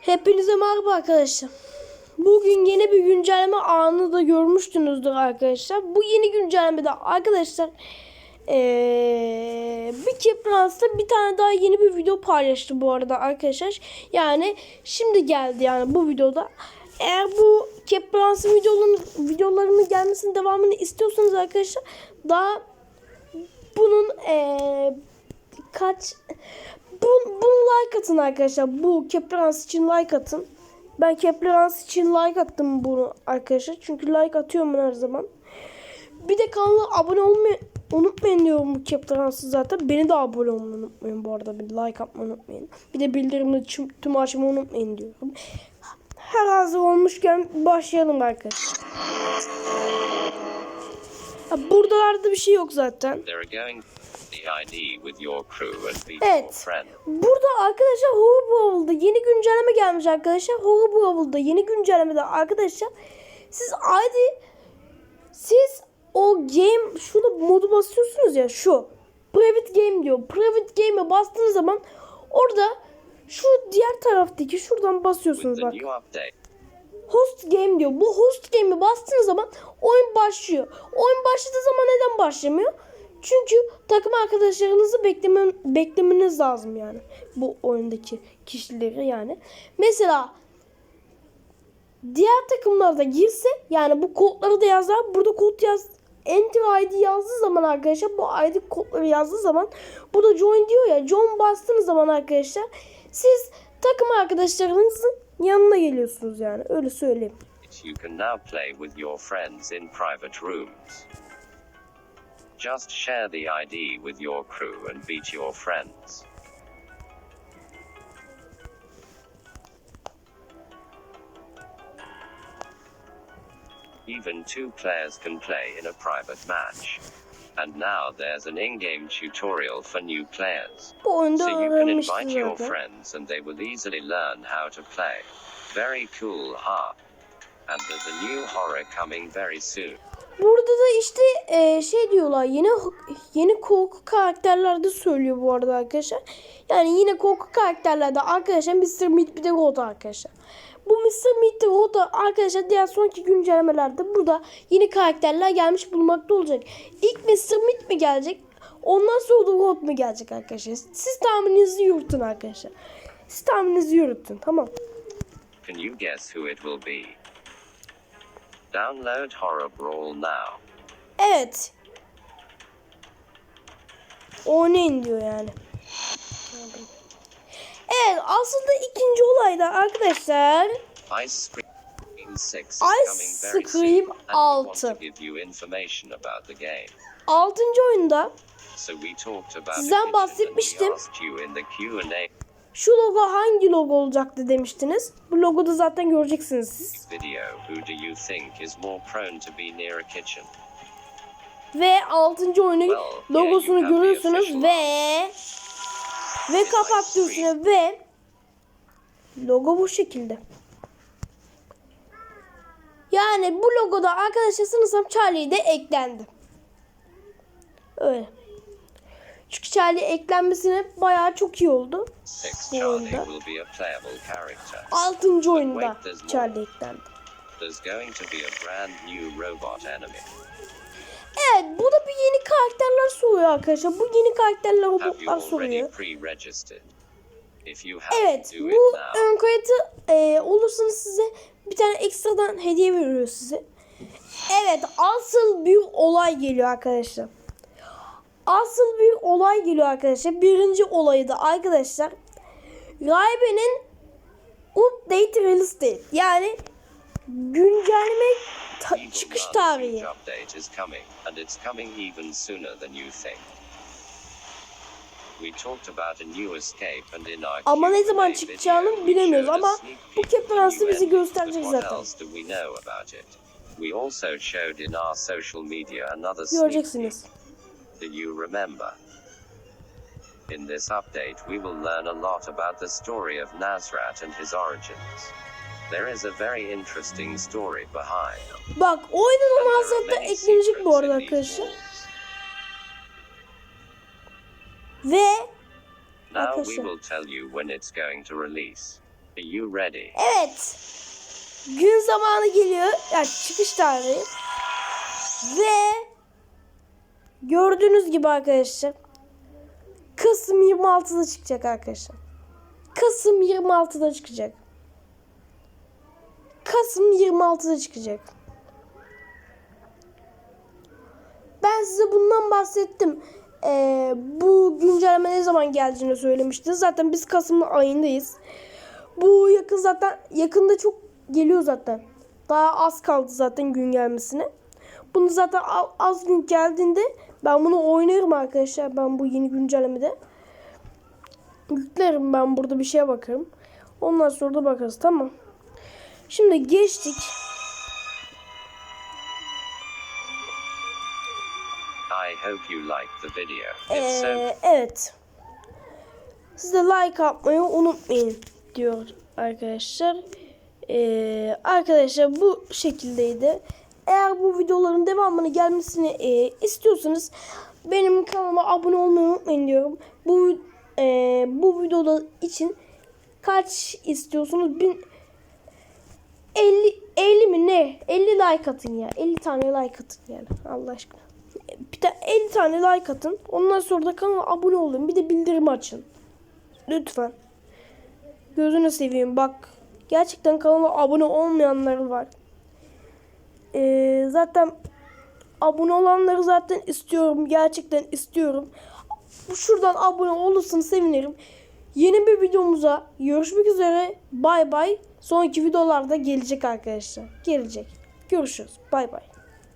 Hepinize merhaba arkadaşlar. Bugün yeni bir güncelleme anı da görmüştünüzdür arkadaşlar. Bu yeni güncellemede arkadaşlar ee, bir Keprans'ta bir tane daha yeni bir video paylaştı bu arada arkadaşlar. Yani şimdi geldi yani bu videoda. Eğer bu Keprans'ın videolarının, videolarının gelmesinin devamını istiyorsanız arkadaşlar daha bunun ee, kaç bu, bunu like atın arkadaşlar. Bu Keplers için like atın. Ben Keplers için like attım bunu arkadaşlar. Çünkü like atıyorum her zaman. Bir de kanala abone olmayı unutmayın diyorum bu Keplars'ı zaten. Beni de abone olmayı unutmayın bu arada. Bir like atmayı unutmayın. Bir de bildirimleri tüm, tüm açmayı unutmayın diyorum. Her hazır olmuşken başlayalım arkadaşlar. Buralarda bir şey yok zaten. Evet. friend. Burada arkadaşlar Horror Brawl'da yeni güncelleme gelmiş arkadaşlar. Horror Brawl'da yeni güncellemede arkadaşlar siz ID siz o game şurada modu basıyorsunuz ya şu private game diyor. Private game'e bastığınız zaman orada şu diğer taraftaki şuradan basıyorsunuz bak. Host game diyor. Bu host game'e bastığınız zaman oyun başlıyor. Oyun başladığı zaman neden başlamıyor? Çünkü takım arkadaşlarınızı bekleme, beklemeniz lazım yani. Bu oyundaki kişileri yani. Mesela diğer takımlarda girse yani bu kodları da yazar. Burada kod yaz Enter ID yazdığı zaman arkadaşlar bu ID kodları yazdığı zaman burada join diyor ya join bastığınız zaman arkadaşlar siz takım arkadaşlarınızın yanına geliyorsunuz yani öyle söyleyeyim. you can now play with your friends in private rooms. Just share the ID with your crew and beat your friends. Even two players can play in a private match. And now there's an in-game tutorial for new players. So you can invite your friends and they will easily learn how to play. Very cool, huh? And there's a new horror coming very soon. Burada da işte e, şey diyorlar yeni yeni korku karakterlerde söylüyor bu arada arkadaşlar. Yani yine korku karakterlerde arkadaşlar Mr. Meat bir de Rhoda arkadaşlar. Bu Mr. Meat de Rhoda arkadaşlar diğer sonraki güncellemelerde burada yeni karakterler gelmiş bulmakta olacak. İlk Mr. Meat mi gelecek? Ondan sonra da Rhoda mı gelecek arkadaşlar? Siz tahmininizi yürütün arkadaşlar. Siz tahmininizi yürütün tamam. Can you guess who it will be? Download Horror Brawl now. Evet. Oynayın diyor yani. Evet aslında ikinci olayda arkadaşlar Ice Scream 6 is Ice coming very Scream soon, and we want to 6. give you information about the game. 6. oyunda So we talked about Sizden bahsetmiştim. Şu logo hangi logo olacaktı demiştiniz. Bu logoda zaten göreceksiniz siz. video, who do you think is more prone to be near a kitchen? Ve 6. oyunun Well, logosunu yeah, görüyorsunuz ve ve kapak diyorsunuz ve logo bu şekilde. Yani bu logoda arkadaşlar sanırsam Charlie de eklendi. Öyle. Çünkü Charlie eklenmesine bayağı çok iyi oldu. Bu oyunda. will be a playable character. 6. oyunda. Charlie eklendi. Evet burada bir yeni karakterler soruyor arkadaşlar. Bu yeni karakterler robotlar soruyor. Evet bu ön kayıtı e, olursanız size bir tane ekstradan hediye veriyor size. Evet asıl bir olay geliyor arkadaşlar. Asıl bir olay geliyor arkadaşlar. Birinci olayı da arkadaşlar. Raibe'nin update release date. Yani güncelleme ta- çıkış tarihi. Ama ne zaman çıkacağını bilemiyoruz ama bu bize ending, gösterecek zaten. Göreceksiniz. Do you remember? In this update, we will learn a lot about the story of Nazrat and his origins. There is a very interesting story behind. Bak oyunun and there are Mazdat'ta eklenecek bu arada arkadaşlar. Ve Now we will tell you when it's going to release. Are you ready? Evet. Gün zamanı geliyor. Yani çıkış tarihi. Ve gördüğünüz gibi arkadaşlar Kasım 26'da çıkacak arkadaşlar. Kasım 26'da çıkacak. Kasım 26'da çıkacak. Ben size bundan bahsettim. Ee, bu güncelleme ne zaman geleceğini söylemiştim. Zaten biz Kasım ayındayız. Bu yakın zaten yakında çok geliyor zaten. Daha az kaldı zaten gün gelmesine. Bunu zaten az gün geldiğinde ben bunu oynarım arkadaşlar. Ben bu yeni güncellemede. Yüklerim ben burada bir şeye bakarım. Ondan sonra da bakarız tamam. Şimdi geçtik. I hope you liked the video. So, Ee, evet. Siz de like atmayı unutmayın diyor arkadaşlar. Ee, arkadaşlar bu şekildeydi. Eğer bu videoların devamını gelmesini e, istiyorsanız benim kanalıma abone olmayı unutmayın diyorum. Bu e, bu videoda için kaç istiyorsunuz? Bin, 50 50 mi ne? 50 like atın ya. 50 tane like atın yani. Allah aşkına. Bir de 50 tane like atın. Ondan sonra da kanala abone olun. Bir de bildirim açın. Lütfen. Gözünü seveyim bak. Gerçekten kanala abone olmayanlar var. Ee, zaten abone olanları zaten istiyorum. Gerçekten istiyorum. Şuradan abone olursanız sevinirim. Yeni bir videomuza görüşmek üzere. Bay bay. Sonraki videolarda gelecek arkadaşlar. Gelecek. Görüşürüz. Bay bay.